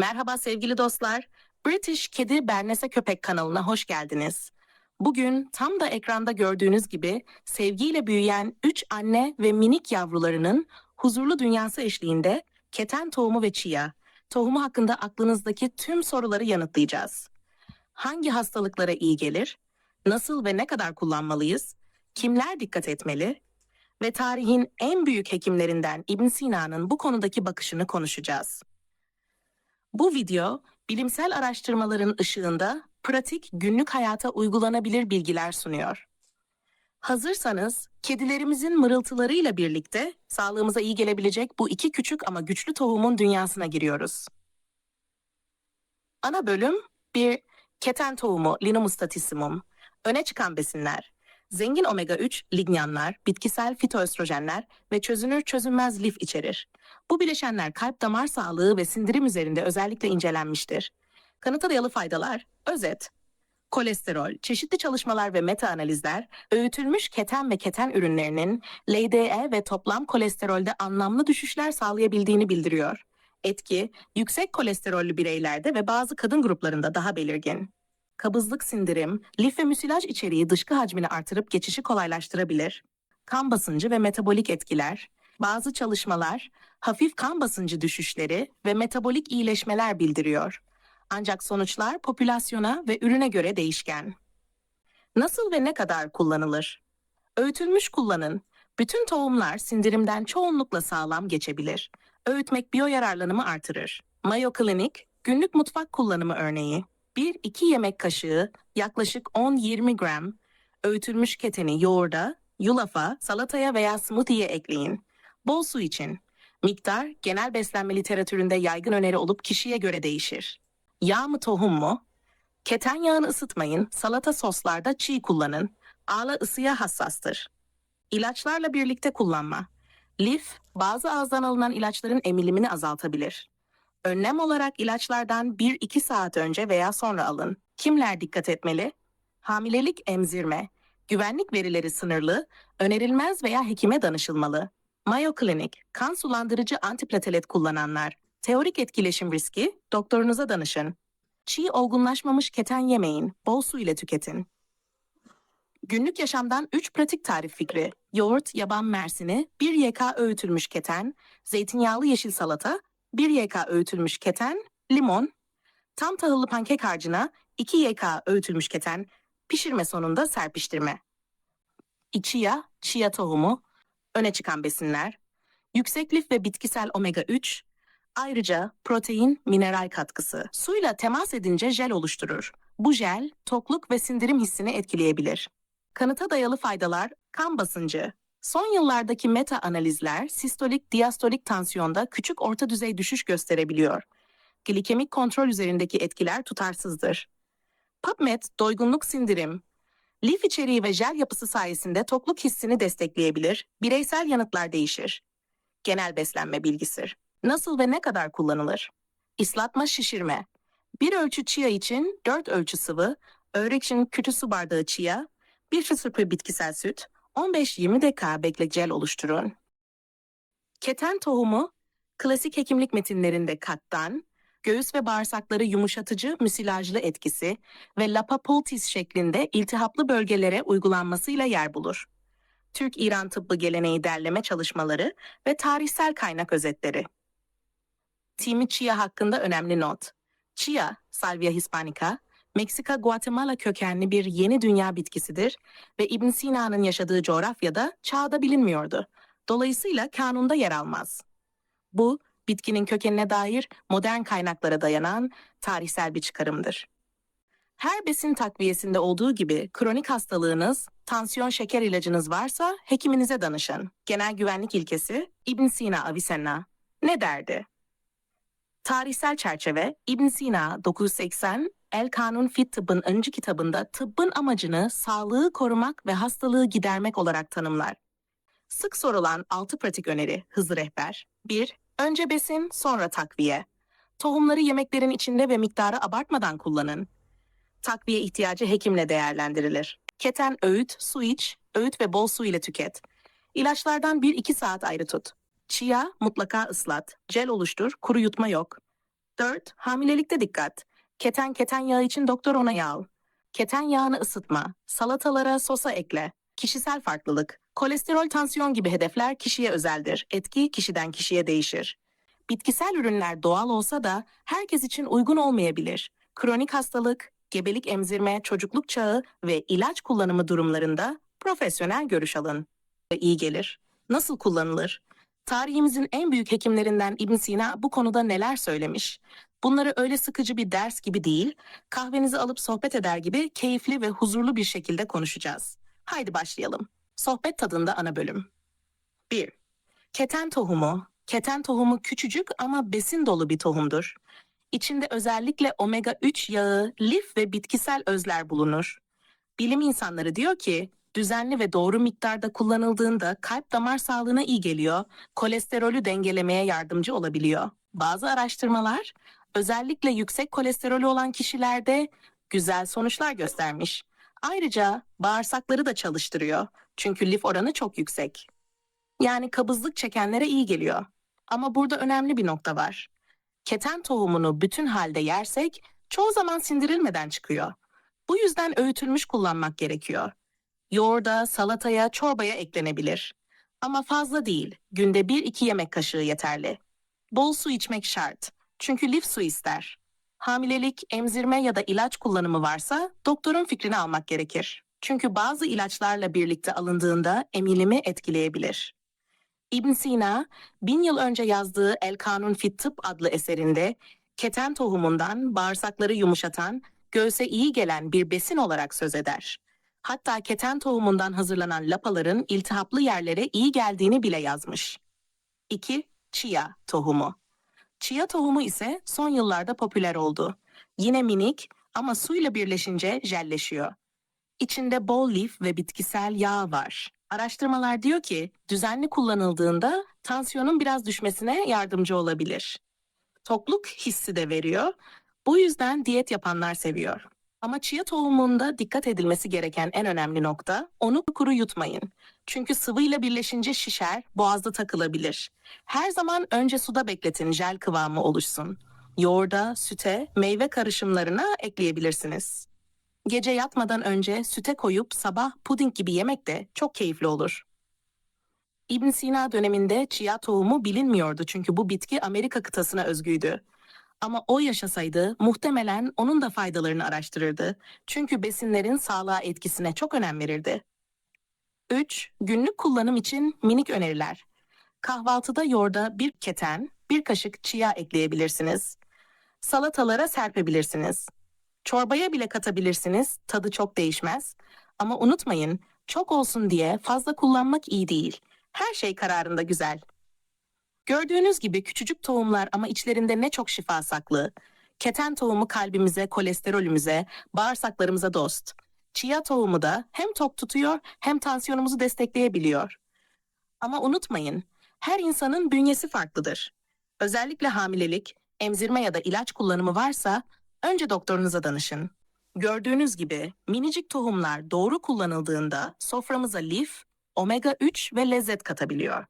Merhaba sevgili dostlar. British Kedi Bernese Köpek kanalına hoş geldiniz. Bugün tam da ekranda gördüğünüz gibi sevgiyle büyüyen 3 anne ve minik yavrularının huzurlu dünyası eşliğinde keten tohumu ve chia, tohumu hakkında aklınızdaki tüm soruları yanıtlayacağız. Hangi hastalıklara iyi gelir? Nasıl ve ne kadar kullanmalıyız? Kimler dikkat etmeli? Ve tarihin en büyük hekimlerinden İbn Sina'nın bu konudaki bakışını konuşacağız. Bu video bilimsel araştırmaların ışığında pratik günlük hayata uygulanabilir bilgiler sunuyor. Hazırsanız kedilerimizin mırıltılarıyla birlikte sağlığımıza iyi gelebilecek bu iki küçük ama güçlü tohumun dünyasına giriyoruz. Ana bölüm bir keten tohumu Linum statissimum, öne çıkan besinler, zengin omega 3 lignanlar, bitkisel fitoöstrojenler ve çözünür çözünmez lif içerir. Bu bileşenler kalp damar sağlığı ve sindirim üzerinde özellikle incelenmiştir. Kanıta dayalı faydalar, özet, kolesterol, çeşitli çalışmalar ve meta analizler, öğütülmüş keten ve keten ürünlerinin LDL ve toplam kolesterolde anlamlı düşüşler sağlayabildiğini bildiriyor. Etki, yüksek kolesterollü bireylerde ve bazı kadın gruplarında daha belirgin. Kabızlık sindirim, lif ve müsilaj içeriği dışkı hacmini artırıp geçişi kolaylaştırabilir. Kan basıncı ve metabolik etkiler, bazı çalışmalar hafif kan basıncı düşüşleri ve metabolik iyileşmeler bildiriyor. Ancak sonuçlar popülasyona ve ürüne göre değişken. Nasıl ve ne kadar kullanılır? Öğütülmüş kullanın. Bütün tohumlar sindirimden çoğunlukla sağlam geçebilir. Öğütmek biyoyararlanımı artırır. Mayo Clinic, günlük mutfak kullanımı örneği. 1-2 yemek kaşığı, yaklaşık 10-20 gram öğütülmüş keteni yoğurda, yulafa, salataya veya smoothie'ye ekleyin. Bol su için. Miktar genel beslenme literatüründe yaygın öneri olup kişiye göre değişir. Yağ mı tohum mu? Keten yağını ısıtmayın, salata soslarda çiğ kullanın. Ağla ısıya hassastır. İlaçlarla birlikte kullanma. Lif, bazı ağızdan alınan ilaçların emilimini azaltabilir. Önlem olarak ilaçlardan 1-2 saat önce veya sonra alın. Kimler dikkat etmeli? Hamilelik emzirme, güvenlik verileri sınırlı, önerilmez veya hekime danışılmalı. Mayo Clinic, kan sulandırıcı antiplatelet kullananlar. Teorik etkileşim riski, doktorunuza danışın. Çiğ olgunlaşmamış keten yemeyin, bol su ile tüketin. Günlük yaşamdan 3 pratik tarif fikri. Yoğurt, yaban mersini, 1 YK öğütülmüş keten, zeytinyağlı yeşil salata, 1 YK öğütülmüş keten, limon. Tam tahıllı pankek harcına 2 YK öğütülmüş keten, pişirme sonunda serpiştirme. İçiya, chia tohumu, öne çıkan besinler, yüksek lif ve bitkisel omega 3, ayrıca protein, mineral katkısı. Suyla temas edince jel oluşturur. Bu jel, tokluk ve sindirim hissini etkileyebilir. Kanıta dayalı faydalar, kan basıncı. Son yıllardaki meta analizler sistolik, diastolik tansiyonda küçük orta düzey düşüş gösterebiliyor. Glikemik kontrol üzerindeki etkiler tutarsızdır. PubMed, doygunluk sindirim, Lif içeriği ve jel yapısı sayesinde tokluk hissini destekleyebilir, bireysel yanıtlar değişir. Genel beslenme bilgisi. Nasıl ve ne kadar kullanılır? Islatma şişirme. Bir ölçü chia için 4 ölçü sıvı, öğrek için küçük su bardağı chia, bir fısırpı bitkisel süt, 15-20 dakika bekle jel oluşturun. Keten tohumu, klasik hekimlik metinlerinde kattan, göğüs ve bağırsakları yumuşatıcı müsilajlı etkisi ve lapapoltis şeklinde iltihaplı bölgelere uygulanmasıyla yer bulur. Türk-İran tıbbı geleneği derleme çalışmaları ve tarihsel kaynak özetleri. Timi chia hakkında önemli not. Chia, Salvia hispanica, Meksika Guatemala kökenli bir yeni dünya bitkisidir ve İbn Sina'nın yaşadığı coğrafyada çağda bilinmiyordu. Dolayısıyla kanunda yer almaz. Bu, bitkinin kökenine dair modern kaynaklara dayanan tarihsel bir çıkarımdır. Her besin takviyesinde olduğu gibi kronik hastalığınız, tansiyon şeker ilacınız varsa hekiminize danışın. Genel güvenlik ilkesi İbn Sina Avicenna ne derdi? Tarihsel çerçeve İbn Sina 980 El Kanun Fit Tıbbın öncü kitabında tıbbın amacını sağlığı korumak ve hastalığı gidermek olarak tanımlar. Sık sorulan 6 pratik öneri hızlı rehber. 1. Önce besin, sonra takviye. Tohumları yemeklerin içinde ve miktarı abartmadan kullanın. Takviye ihtiyacı hekimle değerlendirilir. Keten öğüt, su iç, öğüt ve bol su ile tüket. İlaçlardan 1-2 saat ayrı tut. Chia mutlaka ıslat. Jel oluştur, kuru yutma yok. 4. Hamilelikte dikkat. Keten keten yağı için doktor onayı al. Keten yağını ısıtma. Salatalara sosa ekle. Kişisel farklılık. Kolesterol, tansiyon gibi hedefler kişiye özeldir. Etki kişiden kişiye değişir. Bitkisel ürünler doğal olsa da herkes için uygun olmayabilir. Kronik hastalık, gebelik emzirme, çocukluk çağı ve ilaç kullanımı durumlarında profesyonel görüş alın. İyi gelir. Nasıl kullanılır? Tarihimizin en büyük hekimlerinden İbn Sina bu konuda neler söylemiş? Bunları öyle sıkıcı bir ders gibi değil, kahvenizi alıp sohbet eder gibi keyifli ve huzurlu bir şekilde konuşacağız. Haydi başlayalım. Sohbet tadında ana bölüm. 1. Keten tohumu. Keten tohumu küçücük ama besin dolu bir tohumdur. İçinde özellikle omega 3 yağı, lif ve bitkisel özler bulunur. Bilim insanları diyor ki, düzenli ve doğru miktarda kullanıldığında kalp damar sağlığına iyi geliyor, kolesterolü dengelemeye yardımcı olabiliyor. Bazı araştırmalar özellikle yüksek kolesterolü olan kişilerde güzel sonuçlar göstermiş. Ayrıca bağırsakları da çalıştırıyor. Çünkü lif oranı çok yüksek. Yani kabızlık çekenlere iyi geliyor. Ama burada önemli bir nokta var. Keten tohumunu bütün halde yersek çoğu zaman sindirilmeden çıkıyor. Bu yüzden öğütülmüş kullanmak gerekiyor. Yoğurda, salataya, çorbaya eklenebilir. Ama fazla değil. Günde 1-2 yemek kaşığı yeterli. Bol su içmek şart. Çünkü lif su ister. Hamilelik, emzirme ya da ilaç kullanımı varsa doktorun fikrini almak gerekir. Çünkü bazı ilaçlarla birlikte alındığında emilimi etkileyebilir. İbn Sina, bin yıl önce yazdığı El Kanun Fit Tıp adlı eserinde keten tohumundan bağırsakları yumuşatan, göğse iyi gelen bir besin olarak söz eder. Hatta keten tohumundan hazırlanan lapaların iltihaplı yerlere iyi geldiğini bile yazmış. 2. Chia tohumu. Chia tohumu ise son yıllarda popüler oldu. Yine minik ama suyla birleşince jelleşiyor. İçinde bol lif ve bitkisel yağ var. Araştırmalar diyor ki düzenli kullanıldığında tansiyonun biraz düşmesine yardımcı olabilir. Tokluk hissi de veriyor. Bu yüzden diyet yapanlar seviyor. Ama chia tohumunda dikkat edilmesi gereken en önemli nokta onu kuru yutmayın. Çünkü sıvıyla birleşince şişer, boğazda takılabilir. Her zaman önce suda bekletin jel kıvamı oluşsun. Yoğurda, süte, meyve karışımlarına ekleyebilirsiniz. Gece yatmadan önce süte koyup sabah puding gibi yemek de çok keyifli olur. İbn Sina döneminde chia tohumu bilinmiyordu çünkü bu bitki Amerika kıtasına özgüydü. Ama o yaşasaydı muhtemelen onun da faydalarını araştırırdı. Çünkü besinlerin sağlığa etkisine çok önem verirdi. 3. Günlük kullanım için minik öneriler. Kahvaltıda yoğurda bir keten, bir kaşık chia ekleyebilirsiniz. Salatalara serpebilirsiniz. Çorbaya bile katabilirsiniz, tadı çok değişmez. Ama unutmayın, çok olsun diye fazla kullanmak iyi değil. Her şey kararında güzel. Gördüğünüz gibi küçücük tohumlar ama içlerinde ne çok şifa saklı. Keten tohumu kalbimize, kolesterolümüze, bağırsaklarımıza dost. Chia tohumu da hem tok tutuyor hem tansiyonumuzu destekleyebiliyor. Ama unutmayın, her insanın bünyesi farklıdır. Özellikle hamilelik, emzirme ya da ilaç kullanımı varsa önce doktorunuza danışın. Gördüğünüz gibi minicik tohumlar doğru kullanıldığında soframıza lif, omega 3 ve lezzet katabiliyor.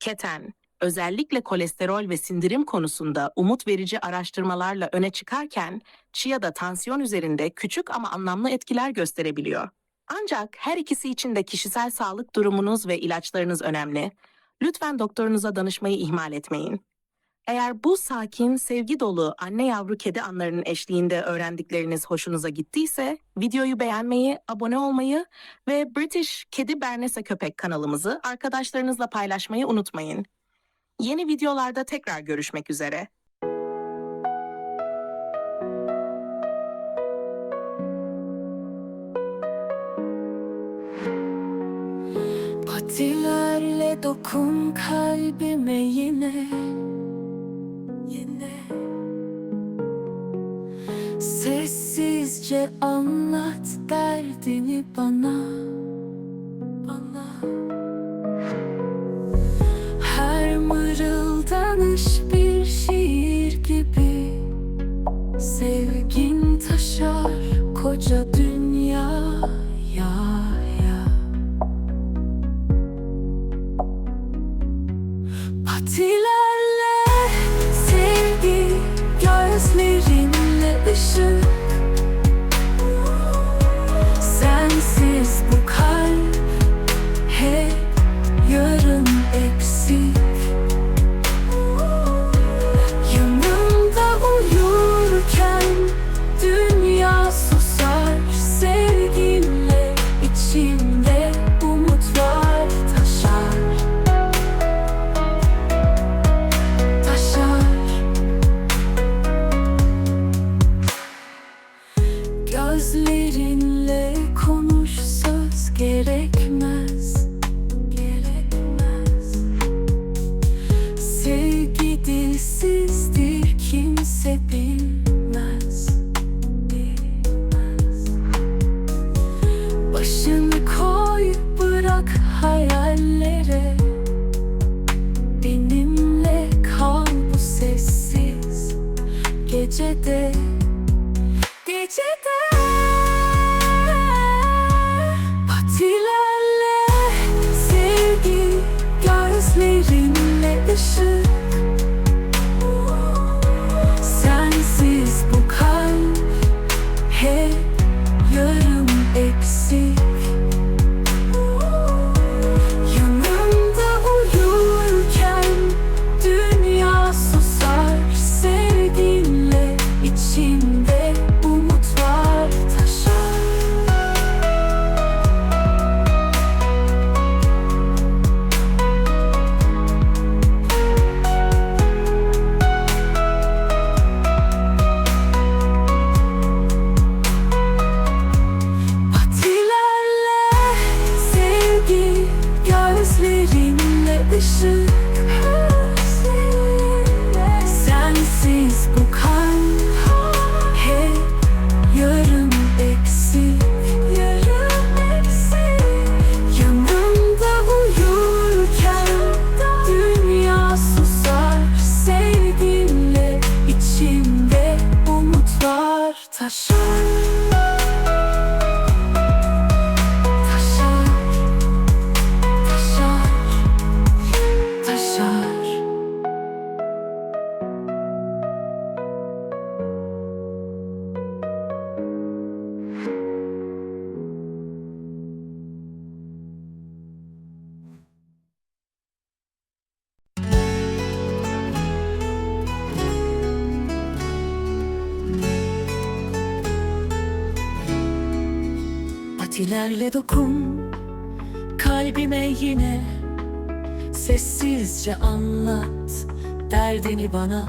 Keten, özellikle kolesterol ve sindirim konusunda umut verici araştırmalarla öne çıkarken, chia da tansiyon üzerinde küçük ama anlamlı etkiler gösterebiliyor. Ancak her ikisi için de kişisel sağlık durumunuz ve ilaçlarınız önemli. Lütfen doktorunuza danışmayı ihmal etmeyin. Eğer bu sakin, sevgi dolu anne yavru kedi anlarının eşliğinde öğrendikleriniz hoşunuza gittiyse, videoyu beğenmeyi, abone olmayı ve British Kedi Bernese Köpek kanalımızı arkadaşlarınızla paylaşmayı unutmayın. Yeni videolarda tekrar görüşmek üzere. Patilerle dokun kalbime yine Yine Sessizce anlat derdini bana Patilerle dokun kalbime yine. Sessizce anlat derdini bana.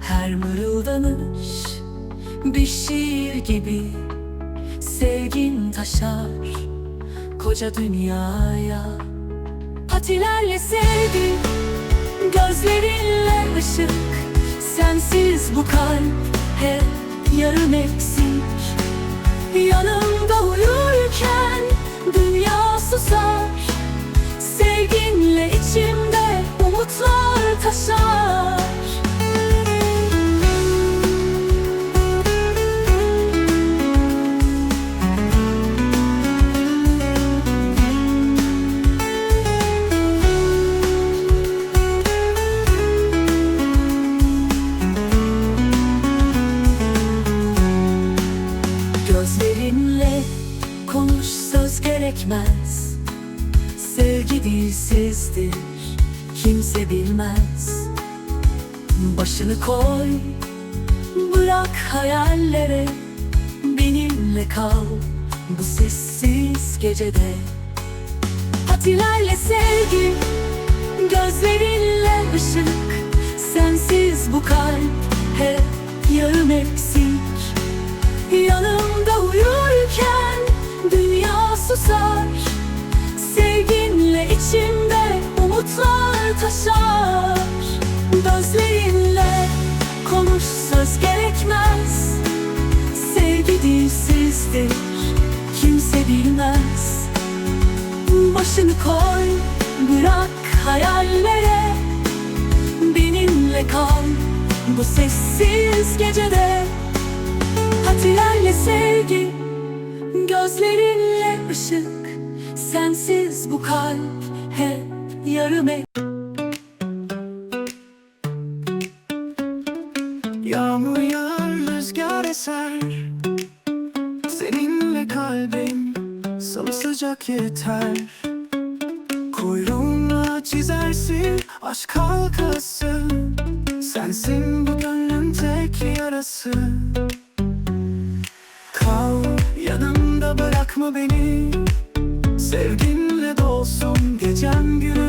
Her mırıldanış bir şiir gibi Sevgin taşar koca dünyaya. Patilerle sevgi Gözlerinle ışık. Sensiz bu kalp hep yarım eksik Yanımda uyurken dünya susar. Sevginle içimde umutlar taşar gecede. Patilerle sevgi Gözlerinle ışık. Sensiz bu kalp hep yarım eksik. Yanımda uyurken dünya susar. Sevginle içimde umutlar taşar. Gözlerinle konuş söz gerekmez. Sevgi dilsizdir kimse bilmez Başını koy bırak hayallere. Benimle kal bu sessiz gecede. Patilerle sevgi Gözlerinle ışık. Sensiz bu kalp hep yarım ek. Yağmur yağar, rüzgar eser. Seninle kalbim sımsıcak yeter. Kuyruğunla çizersin aşk halkası. Sensin bu gönlün tek yarası. Kal yanımda bırakma beni. Sevginle dolsun gecem güneşim